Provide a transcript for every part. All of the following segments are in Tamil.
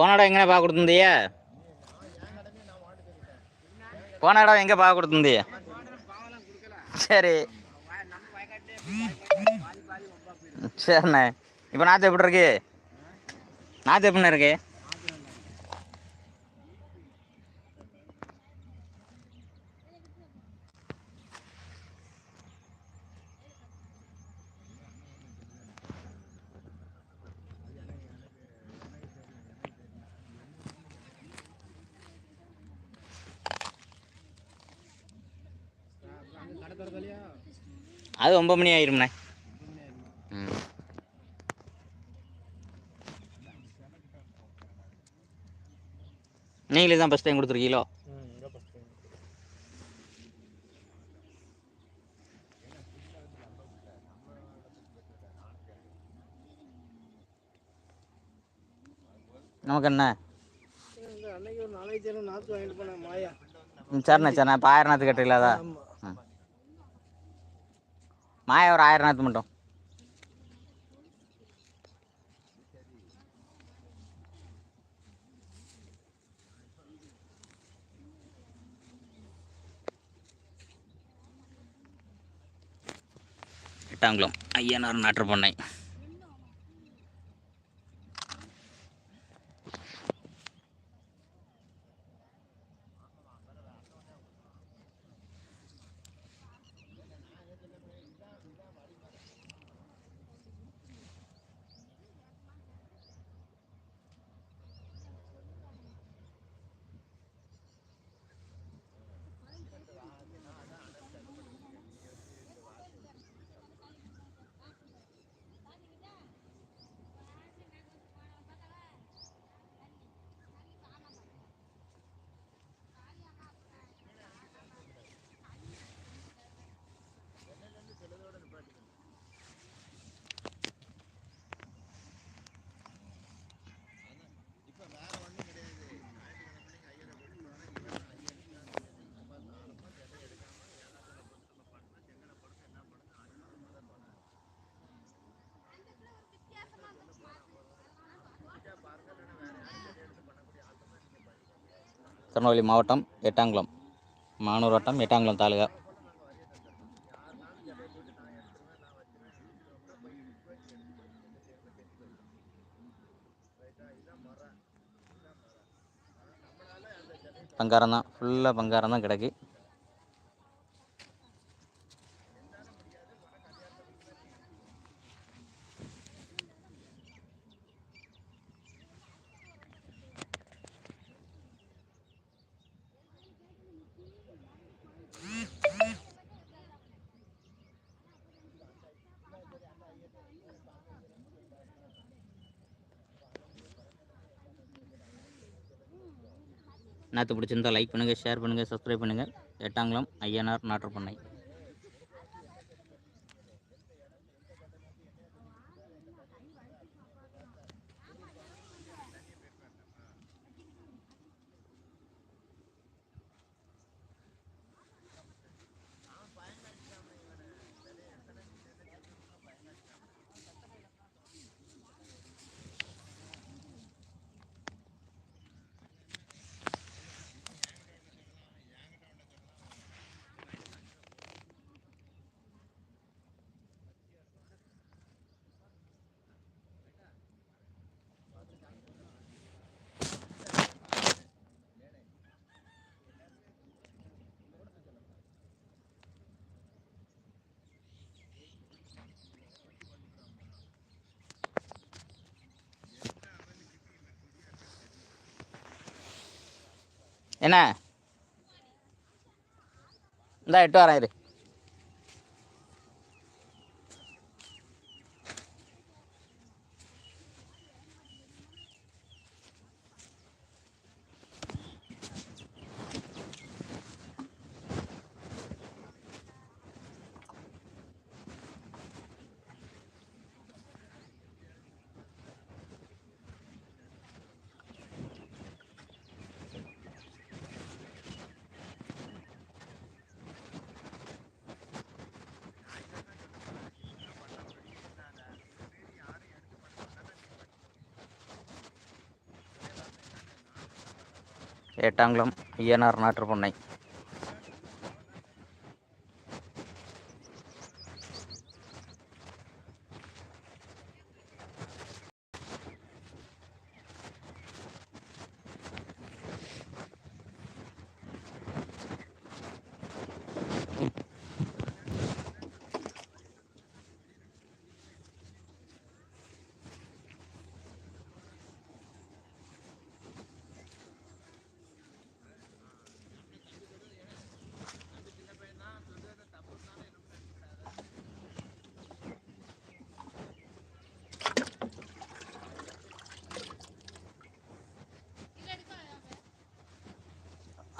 போன இடம் எங்கே பார்க்க கொடுத்துருந்திய? போன இடம் எங்கே பார்க்க கொடுத்துருந்திய? சரி. சரிண்ணே இப்போ நாற்று எப்படி இருக்கு? நாற்று எப்படிண்ணே இருக்கு? அது ஒன்பது மணி ஆயிரும்ண்ணே. ம். நீங்களே தான் ஃபஸ்ட் டைம் கொடுத்துருக்கீங்களோ? நமக்கு என்ன சரிண்ணே சரிண்ணே. இப்போ ஆயிரம் நாற்று ம் மாயா ஒரு ஆயிரம் நேரத்து மட்டும். எட்டாங்குளம். ஐயனார் நாட்டு பண்ணை. திருநெல்வேலி மாவட்டம் எட்டாங்குளம் மானூர் வட்டம் எட்டாங்குளம் தாலுகா. பங்காரம் தான் ஃபுல்லாக பங்காரம் தான் கிடக்கு. நேற்று பிடிச்சிருந்தா லைக் பண்ணுங்கள் ஷேர் பண்ணுங்கள் சப்ஸ்கிரைப் பண்ணுங்கள் எட்டாங்குளம் ஐயனார் நாட்டு பண்ணை. என்ன? இந்தா எட்டு வரேன் இரு ஏட்டாங்குளம் ஐயனார் நாட்டுப்பண்ணை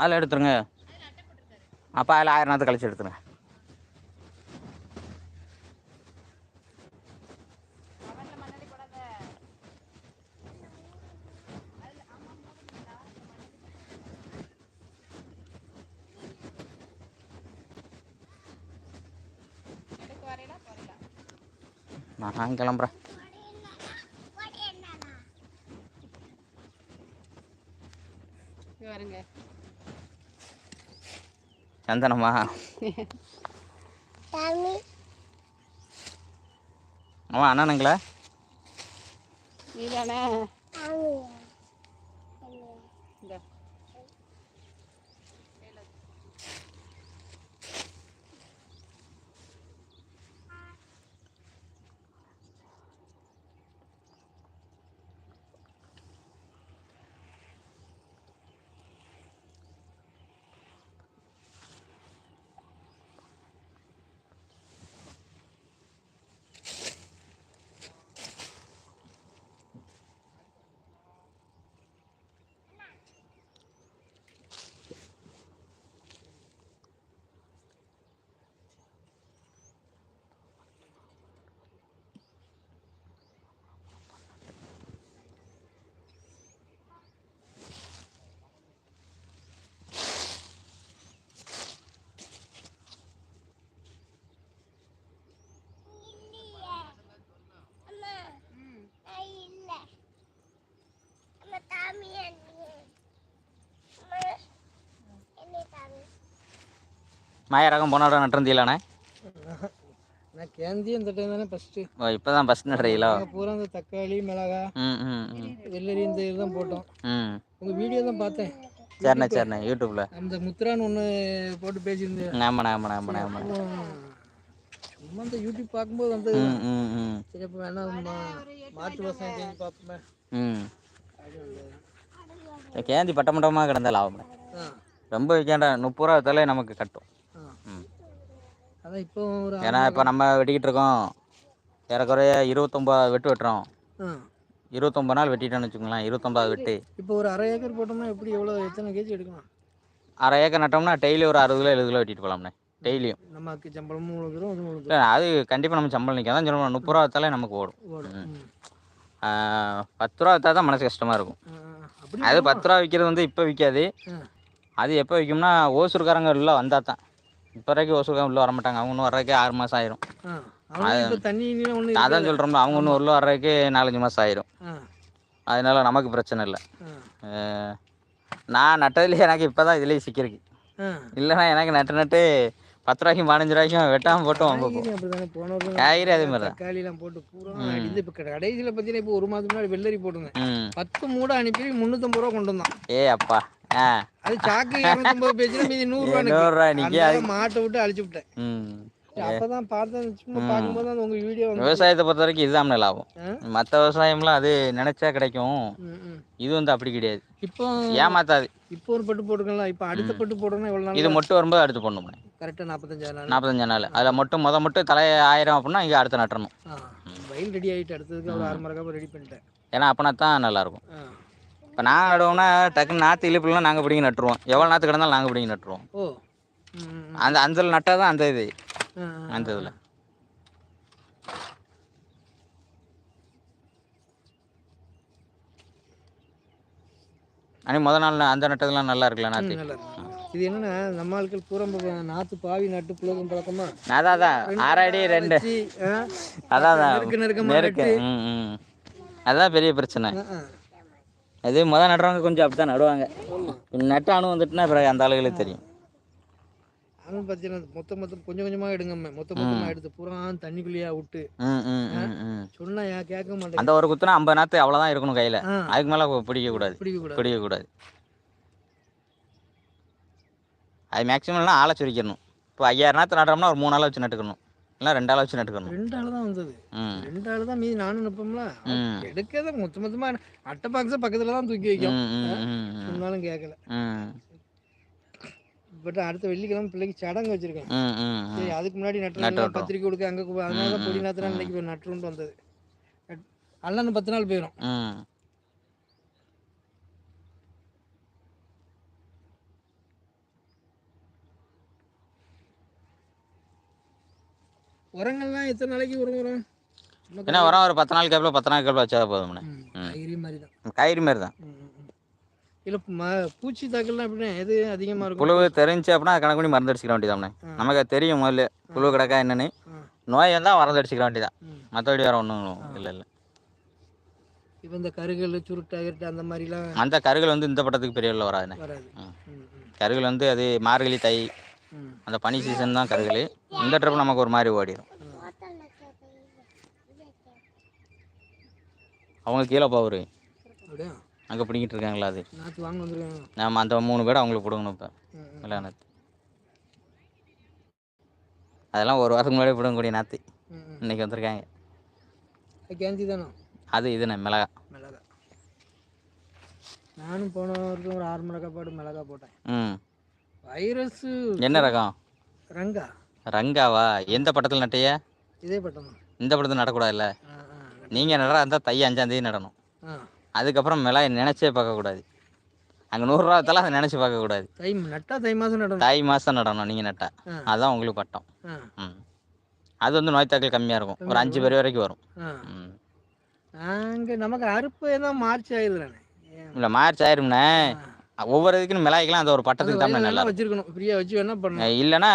அதில் எடுத்துருங்க. அப்போ அதில் ஆயிரம் நாற்று கழிச்சு எடுத்துருங்க. நான் கிளம்புறேன். சந்தனமா அவன் அண்ணனுங்களா நீதானே இந்த மாயரகம் போன இடம் நட்டுருந்தீங்களாண்ணே நான் கேந்தி அந்த டைம் தானே ஃபஸ்ட்டு ஓ இப்போ தான் ஃபஸ்ட் நடுறீங்களோ பூரா இந்த தக்காளி மிளகா வெள்ளரி இந்த இதுதான் போட்டோம். ம். உங்கள் வீடியோ தான் பார்த்தேன். சரிண்ணே சரிண்ணே யூடியூப்பில் அந்த முத்ரான்னு ஒன்று போட்டு பேசியிருந்தேன். ஆமாண்ணே ஆமாண்ணே ஆமாண்ணே ஆமாண்ணே. சும்மா இந்த யூடியூப் பார்க்கும்போது வந்து ம் ம் ம். சரி அப்போ வேணா மா- மாற்று வருஷம் செஞ்சு பார்ப்போமே. ம். இந்த கேந்தி பட்டமட்டமாக கிடந்தா லாபம்ண்ணே ஆ. ரொம்ப விற்காண்டா முப்பது ரூபா வித்தாலே நமக்கு கட்டும். அதான் இப்போ ஒரு ஏன்னா இப்போ நம்ம வெட்டிக்கிட்டு இருக்கோம். ஏறக்குறைய இருபத்தொம்பது வெட்டு வெட்டுறோம். இருபத்தொம்பது நாள் வெட்டிட்டோன்னு வச்சுக்கோங்களேன். இருபத்தொம்பது வெட்டு. இப்போ ஒரு அரை ஏக்கர் போட்டோம்னா எப்படி எவ்வளோ எத்தனை கேஜி எடுக்கலாம்? அரை ஏக்கர் நட்டோம்னா டெய்லி ஒரு அறுபது கிலோ எழுபது கிலோ வெட்டிட்டு போகலாம்ண்ணே. டெய்லியும். நமக்கு சம்பளமும் இல்லை அது கண்டிப்பாக நம்ம சம்பளம் நிற்க தான் சொல்லணும் முப்பது ரூபா வித்தாலே நமக்கு ஓடும். பத்து ரூபா விற்றா தான் மனசு கஷ்டமாக இருக்கும். அது பத்து ரூபா விற்கிறது வந்து இப்போ விற்காது. அது எப்போ விற்கும்னா ஓசூர்காரங்க உள்ள வந்தால் தான். இப்போ வரைக்கும் ஓசூர்காரங்க உள்ள வர மாட்டாங்க அவங்க இன்னும் வர்றதுக்கே ஆறு மாதம் ஆயிரும். தண்ணி அதான் சொல்கிறோம்ல அவங்க இன்னும் உள்ள வர்றதுக்கு நாலஞ்சு மாதம் ஆயிரும். அதனால நமக்கு பிரச்சனை இல்லை. நான் நட்டதுலேயே எனக்கு இப்போ தான் இதுலேயே சிக்கிருக்கு. இல்லைன்னா எனக்கு நட்டு நட்டு பத்து ரூபாய்க்கும் பதினஞ்சு ரூபாய்க்கும் வெட்டாமல் போட்டு வாங்க காய்கறி அதே மாதிரி தான் தக்காளிலாம் போட்டு பூரா அடிந்து இப்போ கடைசியில் பார்த்தீங்கன்னா இப்போ ஒரு மாதம் முன்னாடி வெள்ளரி போட்டுருந்தேன். ம். பத்து மூடை அனுப்பி முந்நூற்றம்பது ரூபா கொண்டு வந்தான். ஏ அப்பா. அது சாக்கு இரநூத்தம்பது பேஜில் மீதி நூறுரூவா நிற்கி அது மாட்டை விட்டு அழிச்சு விட்டேன். அப்பதான் பார்த்தேன் சும்மா பார்க்கும்போது தான் உங்க வீடியோ விவசாயத்தை பொறுத்த வரைக்கும் இதுதான் லாபம்? மற்ற விவசாயம்லாம் அது நினைச்சா கிடைக்கும். இது வந்து அப்படி கிடையாது. இப்போ ஏமாத்தாது. இப்போ ஒரு பட்டு போட்டுக்கலாம் இப்போ அடுத்த பட்டு போடணும் எவ்வளோ இது நாள் மொட்டு வரும்போது அடுத்து போடணும் கரெக்டாக நாற்பத்தஞ்சாயிரம் நாள். நாற்பத்தஞ்சு நாள். அதில் மட்டும் முத மட்டும் தலை ஆயிரம் அப்படின்னா இங்கே அடுத்து நட்டணும் வயல் ரெடி ஆகிட்டு அடுத்ததுக்கு ஒரு ஆறு மரக்காக ரெடி பண்ணிட்டேன். ஏன்னா அப்போனா தான் நல்லாயிருக்கும் இப்போ நாங்கள் நடுவோம்னா டக்குன்னு நாற்று இழுப்புலாம் நாங்கள் பிடிங்கி நட்டுருவோம். எவ்வளோ நாற்று கிடந்தாலும் நாங்கள் பிடிங்கி நட்டுருவோம். ஓ. அந்த அஞ்சல் நட்டால் தான் அந்த இது. அந்த இதில். அன்னைக்கு முத நாள் அந்த நட்டதெல்லாம் நல்லா இருக்குல்ல நாற்று இருக்கு. இது என்னன்னா நம்ம ஆட்கள் பூரா இப்ப நாத்து பாவி நட்டு புழக்கம் பழக்கமா? அதான் அதான். ஆறு அடி ரெண்டு. அதான் நெருக்க ம் அதான் பெரிய பிரச்சனை. அது முதல் நடுறவங்க கொஞ்சம் அப்படி தான் நடுவாங்க நட்டு அணு வந்துட்டுனா பிறகு அந்த ஆளுகளுக்கு தெரியும். அதுவும் பார்த்தீங்கன்னா மொத்த மொத்தம் கொஞ்சம் கொஞ்சமாக எடுங்கம்மா. மொத்த மொத்தமாக எடுத்து பூரா தண்ணிக்குள்ளேயே விட்டு. ம் ம் ம் ம். சொன்னா ஏன் கேட்க மாட்டேன் அந்த ஒரு குத்துனா ஐம்பது நாற்று அவ்வளோதான் இருக்கணும் கையில். அதுக்கு மேலே பிடிக்கக்கூடாது. பிடிக்கக்கூடாது. பிடிக்கக்கூடாது. அது மேக்ஸிமம்லாம் ஆளை சுரிக்கணும் இப்போ ஐயாயிரம் நாற்று நடுறோம்னா ஒரு மூணு ஆளை வச்சு நட்டுக்கணும். இல்லை ரெண்டு ஆளை வச்சு நட்டுக்கணும். ரெண்டு ஆள் தான் வந்தது. ரெண்டு ஆள் தான் மீதி நானும் நிற்போம்ல ம். எடுக்கதான் மொத்த மொத்தமாக அட்டை பாக்ஸை பக்கத்தில் தான் தூக்கி வைக்கும். ம் ம் ம் ம் சொன்னாலும் கேட்கல பட் அடுத்த வெள்ளிக்கிழமை பிள்ளைக்கு சடங்கு வச்சிருக்கேன். சரி அதுக்கு முன்னாடி நட்டு. பத்திரிக்கை கொடுக்க அங்கே அதனால தான் பொடி நாத்திரம் இன்னைக்கு நட்டுருன்ட்டு வந்தது. அல்லன்னு பத்து நாள் போயிடும் உரங்கள்லாம் எத்தனை நாளைக்கு உரம் வரும்? சும்மா என்ன வரோம் ஒரு பத்து நாள் கேப்பில் பத்து நாள் கேப்பில் வச்சா போதும்ண்ணே. காய்கறி மாதிரி தான் காய்கறி மாதிரி தான் இல்லை ம பூச்சி தாக்கல்லாம் எப்படின்னா எது அதிகமாக இருக்கும்? புழு தெரிஞ்சு அப்படின்னா கணக்கு பண்ணி மருந்து அடிச்சுக்க வேண்டியதாம்ண்ணே. நமக்கு தெரியும் முதல்ல. புழு கிடக்கா என்னன்னு. நோய் வந்தால் மருந்து அடிச்சுக்க வேண்டியதான். மற்றபடி வேறு ஒன்றும் இல்லை இல்லை. இப்போ இந்த கருகல் சுருட்டை கிருட்டை அந்த மாதிரிலாம் அந்த கருகள் வந்து இந்த பட்டத்துக்கு பெரிய வராதுண்ணே. வராது. கருகள் வந்து அது மார்கழி தை. அந்த பனி சீசன் தான் கருகள் இந்த ட்ரிப் நமக்கு ஒரு மாதிரி ஓடிடும் அவங்க கீழே போகுது அப்படியா? அங்கே பிடிங்கிட்டு இருக்காங்களா அது? நாம அந்த மூணு பேர் அவங்களுக்கு பிடுங்கணும் இப்போ. கல்யாணத்து அதெல்லாம் ஒரு வாரத்துக்கு முன்னாடி பிடுங்கக்கூடிய நாற்று. இன்னைக்கு வந்திருக்காங்க. அது இதுண்ணே மிளகா. மிளகா. நானும் போன வருஷம் ஒரு ஆறு மிளகா பாட்டு மிளகா போட்டேன். ம். வைரஸு என்ன ரகம்? ரங்கா. ரங்காவா? எந்த பட்டத்தில் நட்டைய இதே பட்டமா இந்த படத்தில் நடக்கூடாதுல்ல ஆ ஆ நீங்கள் நடுறா இருந்தால் தை அஞ்சாந்தேதி நடணும். ஆ. அதுக்கப்புறம் மிளகாய் நினச்சே பார்க்கக்கூடாது அங்கே நூறுரூவா வித்தாலும் அதை நினச்சி பார்க்கக்கூடாது தை நட்டா தை மாதம் நடணும். தை மாதம் நடணும் நீங்கள் நட்டா. ஆ. அதுதான் உங்களுக்கு பட்டம். ஆ. ம். அது வந்து நோய் தாக்கல் கம்மியாக இருக்கும். ஒரு அஞ்சு பேர் வரைக்கும் வரும். ஆ. ம். நாங்கள் நமக்கு அறுப்பு தான் மார்ச் ஆயிடுறானே இல்லை மார்ச் ஆயிரும்ண்ணே. ஒவ்வொரு இதுக்குன்னு மிளகாய்க்கெல்லாம் அந்த ஒரு பட்டத்துக்கு தான் நல்லா வச்சிருக்கணும். ஃப்ரீயாக வச்சு வேணா இருக்கும் இல்லைன்னா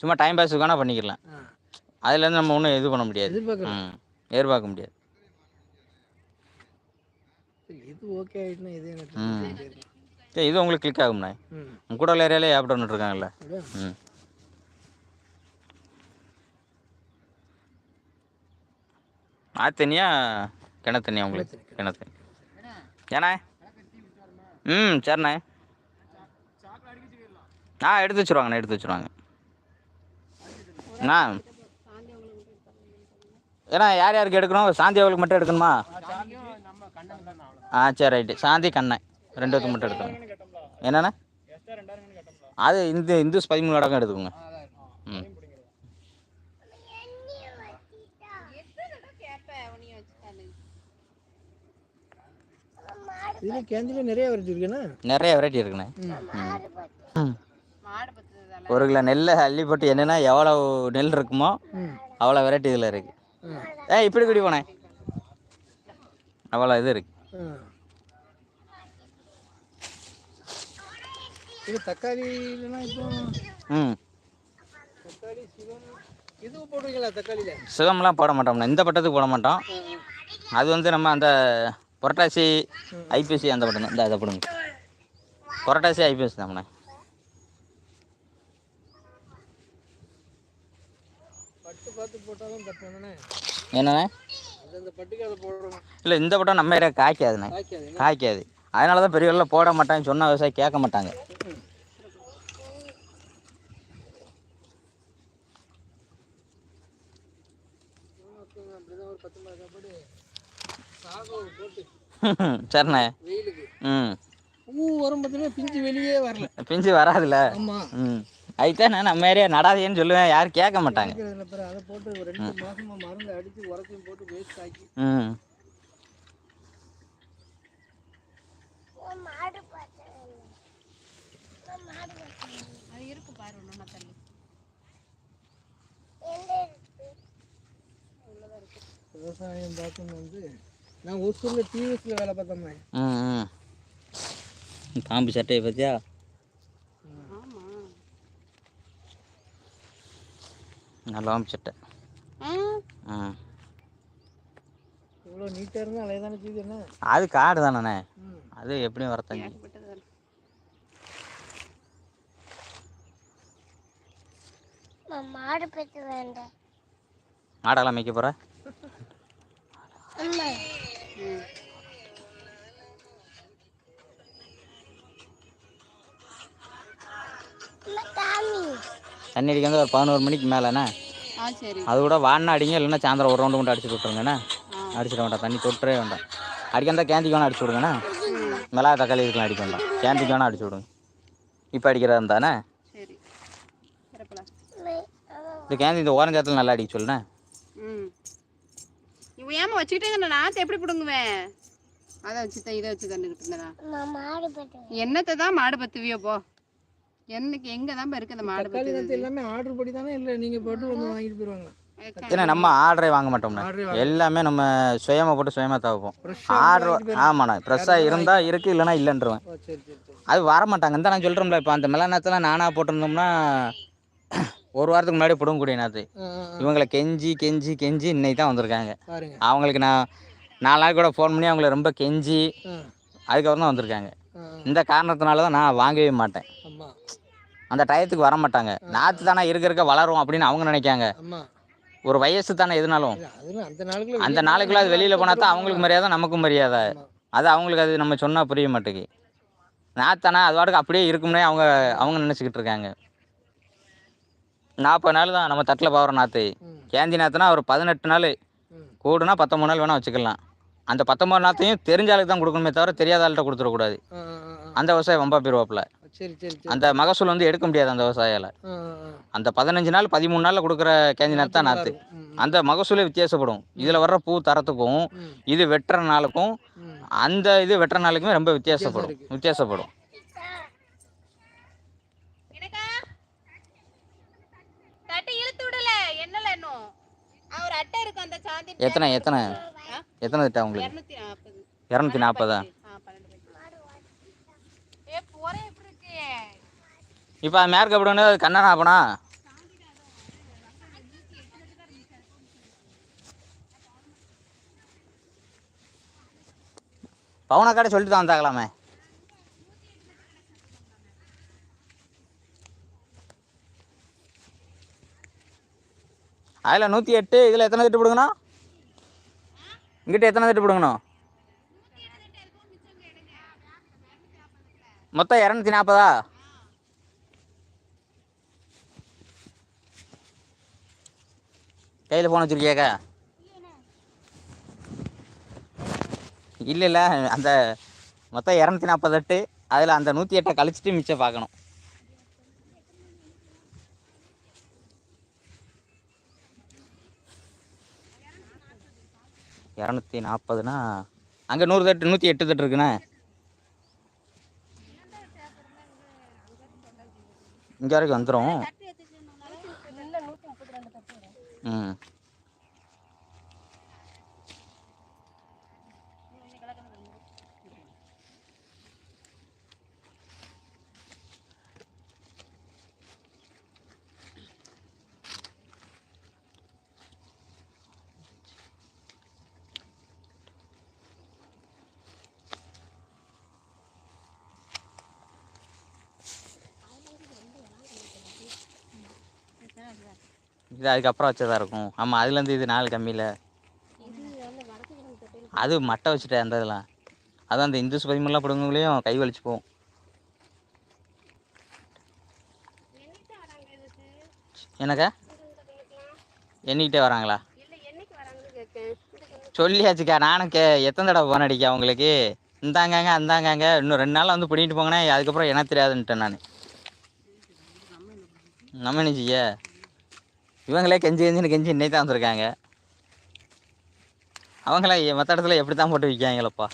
சும்மா டைம் பாஸுக்கு வேணால் பண்ணிக்கலாம். அதுலேருந்து நம்ம ஒன்றும் இது பண்ண முடியாது. எதிர்பார்க்க முடியாது. இது ஓகே ஆயிட்டுனா இது எனக்கு இது உங்களுக்கு கிளிக் ஆகும்ண்ணே. உங்க கூட உள்ள ஏரியாலே ஏப்ட் ஒன்று இருக்காங்கல்ல ம். ஆத்தனியா கிணத்தனியா உங்களுக்கு? கிணத்தனி ஏண்ணே? ம் சரிண்ணே. ஆ எடுத்து வச்சுருவாங்கண்ணே எடுத்து வச்சுருவாங்க. அண்ணா. ஏன்னா யார் யாருக்கு எடுக்கணும்? சாந்தி அவளுக்கு மட்டும் எடுக்கணுமா? ஆ சரி ரைட்டு. சாந்தி கண்ணன் ரெண்டுக்கு மட்டும் எடுக்கணும் என்னண்ணே? அது இந்து இந்துஸ் பதிமூணு அடக்கம் எடுத்துக்கோங்க. ம். இதுல கேந்தில நிறைய வெரைட்டி இருக்குண்ணே. ஒரு கிலோ நெல்லை அள்ளி போட்டு என்னென்னா எவ்வளோ நெல் இருக்குமோ அவ்வளோ வெரைட்டி இதில் இருக்கு. ஏ இப்படி குடி போனேன் அவ்வளோ இது இருக்கு. இது தக்காளி ம். தக்காளி சிவன் இது போடுறீங்களா தக்காளியில்? சுகம்லாம் போட மாட்டோம்ண்ணே. இந்த பட்டத்துக்கு போட மாட்டோம். அது வந்து நம்ம அந்த புரட்டாசி ஐபிஎஸ்சி அந்த பட்டம் தான். இந்த அதை போடுங்க. புரட்டாசி போட்டாலும் தப்பு என்னண்ணே? இல்லை இந்த பட்டம் நம்ம ஏரியா காய்க்காதுண்ணே. காய்க்காது அதனால தான் பெரியவர்கள போட மாட்டாங்க சொன்ன விவசாயி கேட்க மாட்டாங்க அப்படிதான் ஒரு பத்து மிளகா போட்டு சாகம் போட்டு சரிண்ணே வெயிலுக்கு. ம். பூ வரும் பார்த்தீங்கன்னா பிஞ்சு வெளியே வரல. பிஞ்சு வராதுல்ல? ஆமாம் ம். அதுதான் நான் நம்ம ஏரியா நடாதேன்னு சொல்லுவேன். யாரும் கேட்க மாட்டாங்க. அதை போட்டு ஒரு ரெண்டு மாசமா மருந்து அடிச்சு உரத்தையும் போட்டு வேஸ்ட் ஆக்கி. ம். விவசாயம் பார்க்கணும் வந்து நான் ஒசூரில் டிவிஎஸ்ல வேலை பார்த்தோம்மே ம் ம் பாம்பு சட்டையை பற்றியா நல்ல பாம்பு சட்டை. ம் இவ்வளோ நீட்டாக இருந்தால் அலைய தானே செய்யுது என்ன? அது காடு தானே அது எப்படியும் வரும். மாடு பெற்று வேண்டாம். மாடெல்லாம் மேய்க்க போகிற தண்ணி அடிக்க வந்து ஒரு பதினோரு மணிக்கு மேலேண்ணே. அது கூட வாடினா அடிங்க இல்லைன்னா சாயந்தரம் ஒரு ரவுண்டு கொண்டு அடிச்சு விட்ருங்கண்ணே ஆ. அடிச்சிட வேண்டாம் தண்ணி தொட்டுறே வேண்டாம். அடிக்க வந்தால் கேந்திக்கு வேணா அடிச்சு விடுங்கண்ணே மிளகா தக்காளி இருக்கலாம் அடிக்க வேண்டாம் கேந்திக்கு வேணா அடிச்சு விடுங்க இப்போ அடிக்கிறதா இருந்தானே இந்த கேந்தி இந்த ஓரஞ்சாத்தில் நல்லா அடிக்க சொல்லுண்ணே. இவன் ஏமா வச்சுக்கிட்டே நான் எப்படி பிடுங்குவேன்? அதை வச்சு தான் இதை வச்சு தந்துக்கிட்டு இருந்தேனா? என்னத்தை தான் மாடு பத்துவியோ போ. என்னைக்கு எங்கே தான் இருக்கு அந்த மாடு நாற்று எல்லாமே ஆர்டர் படி தானே இல்லை நீங்கள் பாட்டு வந்து வாங்கிட்டு போயிடுவாங்க ஏன்னா நம்ம ஆர்டரே வாங்க மாட்டோம்ண்ணே. எல்லாமே நம்ம சுயமாக போட்டு சுயமாக தவைப்போம். ஆர்டர் ஆமாண்ணா ஃப்ரெஷ்ஷாக இருந்தால் இருக்குது இல்லைன்னா இல்லைன்றவன். அது வர மாட்டாங்க இந்த நான் சொல்கிறோம்ல இப்போ அந்த மிளகா நாற்றுலாம் நானாக போட்டிருந்தோம்னா ஒரு வாரத்துக்கு முன்னாடி பிடுங்கக்கூடிய நாற்று. இவங்களை கெஞ்சி கெஞ்சி கெஞ்சி இன்னைக்கு தான் வந்திருக்காங்க. அவங்களுக்கு நான் நாலு நாளைக்கு கூட ஃபோன் பண்ணி அவங்கள ரொம்ப கெஞ்சி அதுக்கப்புறம் தான் வந்திருக்காங்க. இந்த காரணத்தினால தான் நான் வாங்கவே மாட்டேன். அந்த டயத்துக்கு வர மாட்டாங்க. நாற்று தானே இருக்க இருக்க வளரும் அப்படின்னு அவங்க நினைக்காங்க. ஒரு வயசு தானே எதுனாலும். அந்த நாளுக்குள்ள அது வெளியில் போனால் தான் அவங்களுக்கு மரியாதை நமக்கும் மரியாதை. அது அவங்களுக்கு அது நம்ம சொன்னால் புரிய மாட்டேங்குது. நாத்தானா அது வாட்டுக்கு அப்படியே இருக்கும்னே அவங்க அவங்க நினச்சிக்கிட்டு இருக்காங்க. நாற்பது நாள் தான் நம்ம தட்டில் பாவுற நாற்று. கேந்தி நாற்றுனா ஒரு பதினெட்டு நாள். கூடுனா பத்தொம்பது நாள் வேணால் வச்சுக்கலாம். அந்த பத்தொம்பது நாற்றையும் தெரிஞ்ச ஆளுக்கு தான் கொடுக்கணுமே தவிர தெரியாத ஆள்கிட்ட கொடுத்துடக்கூடாது. அந்த விவசாயம் வம்பா போயிருவாப்புல அந்த மகசூல் வந்து எடுக்க முடியாது அந்த ஆ. அந்த பதினஞ்சு நாள் பதிமூணு நாளில் கொடுக்குற கேந்தி நாற்று தான் நாற்று அந்த மகசூலே வித்தியாசப்படும். இதில் வர்ற பூ தரத்துக்கும் இது வெட்டுற நாளுக்கும். அந்த இது வெட்டுற நாளுக்குமே ரொம்ப வித்தியாசப்படும். வித்தியாசப்படும் தட்டை இழுத்து விடல என்னல இன்னும் ஒரு அட்டை இருக்கு அந்த சாந்தி எத்தனை எத்தனை? எத்தனை திட்டா உங்களுக்கு? இரநூத்தி நாற்பது. இப்போ அது மேற்கு அப்படி ஒன்று கண்ணனா அப்பனா? பவுனா கடை சொல்லிட்டு தான் வந்தாங்களாமே அதில் நூற்றி எட்டு இதில் எத்தனை திட்டு பிடுங்கணும்? இங்கிட்ட எத்தனை தட்டு பிடுங்கணும்? மொத்தம் இரநூத்தி நாற்பதா? கையில் ஃபோன் வச்சுருக்கியாக்கா? இல்லை இல்லை. அந்த மொத்தம் இரநூத்தி நாற்பது எட்டு அதில் அந்த நூற்றி எட்டை கழிச்சிட்டு மிச்சம் பார்க்கணும். இரநூத்தி நாற்பதுனா அங்கே நூறு தட்டு நூற்றி எட்டு தட்டு இருக்குண்ணே. இங்கே வரைக்கும் வந்துடும் ம். இது அதுக்கப்புறம் வச்சதா இருக்கும். ஆமாம் அதுலேருந்து இது நாலு கம்மியில். அது மட்டை வச்சுட்டேன் அந்த இதெல்லாம் அதான் அந்த இந்துஸ் பதிமெல்லாம் பிடுங்களையும் கை வலிச்சு போகும் என்னக்கா? எண்ணிக்கிட்டே வராங்களா? சொல்லியாச்சுக்கா நானும் கே எத்தனை தடவை ஃபோன் அடிக்கா உங்களுக்கு? இந்தாங்கங்க அந்தாங்கங்க. இன்னும் ரெண்டு நாள் வந்து பிடிக்கிட்டு போங்கண்ணே. அதுக்கப்புறம் என்ன தெரியாதுன்ட்டேன் நான். நம்ம என்ன செய்ய? இவங்களே கெஞ்சி கெஞ்சின்னு கெஞ்சி இன்னைக்கு தான் வந்திருக்காங்க. அவங்கள மற்ற இடத்துல எப்படி தான் போட்டு விற்காங்களப்பா.